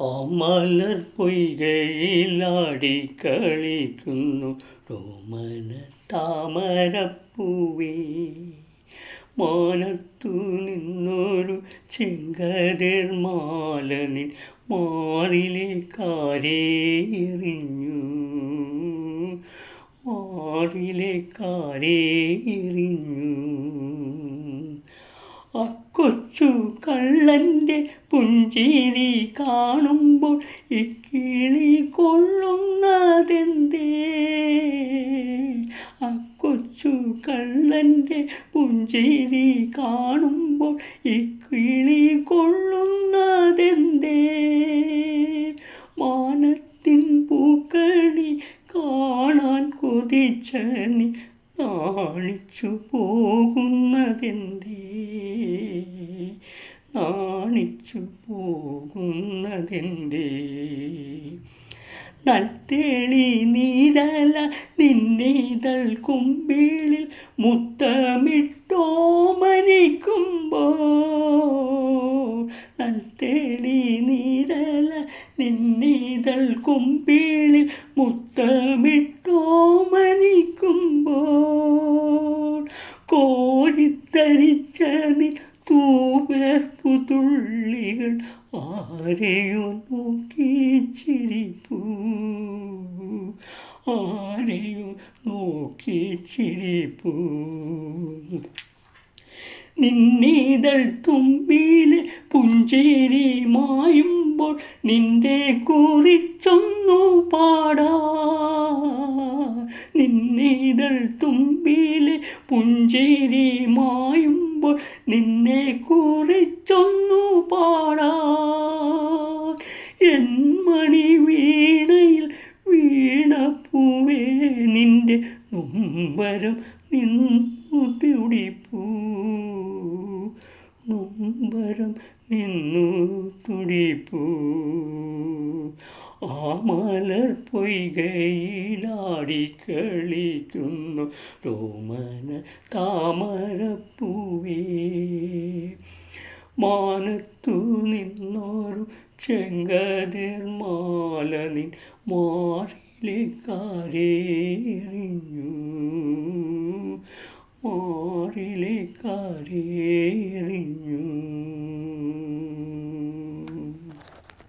ആ മലർ പൊയ്കയിലാടി കളിക്കുന്നു രോമന താമരപ്പൂവേ. മാനത്തു നിന്നൊരു ചെങ്കതിർ മാലനിൽ മാറിലെ കാരേറിഞ്ഞു മാറിലെ കാരേറിഞ്ഞു ആ കൊച്ചു കള്ളന്റെ പുഞ്ചിരി കാണുമ്പോൾ ഇക്കിളി കൊള്ളുന്നതെന്തേ? അക്കൊച്ചു കൊച്ചു കള്ളന്റെ പുഞ്ചിരി കാണുമ്പോൾ ഇക്കിളി കൊള്ളുന്നതെന്തേ? മാനത്തിൻ പൂക്കണി കാണാൻ കൊതിച്ച നീ നാണിച്ചു പോകുന്നതെന്തേ? നാണിച്ചു പോകുന്നതെന്തേ? നൽത്തേളി നീതല നിന്നീതൾ കുമ്പിളിൽ മുത്തമിട്ടോ മരിക്കുമ്പോൾ. നൽത്തേളി നീതല നിന്നീതൾ കുമ്പിളിൽ മുത്തമിട്ടോ മരിക്കുമ്പോൾ. കോരിത്തരിച്ച നീ തുള്ളികൾ ആരെയോ നോക്കി ചിരിപ്പൂ. ആരെയോ നോക്കി ചിരിപ്പൂ. നിന്നീതൾ തുമ്പിയിലെ പുഞ്ചേരി മായുമ്പോൾ നിന്റെ കുറിച്ചൊന്നു പാടാ. നിന്നീതൾ തുമ്പിയിലെ പുഞ്ചേരി മായുമ്പോൾ നിന്നെ കുറിച്ചൊന്നു എൻ മണി വീണയിൽ വീണപ്പൂവേ നിന്റെ നൊമ്പരം നിന്നു തുടിപ്പൂ. നൊമ്പരം നിന്നു തുടിപ്പൂ. ആ മലർ പൊയ്കയിലാടി കളിക്കുന്നു രോമന താമരപ്പൂവേ മാനത്തു നിന്നോരു ചെങ്കതിർ മാല നിൻ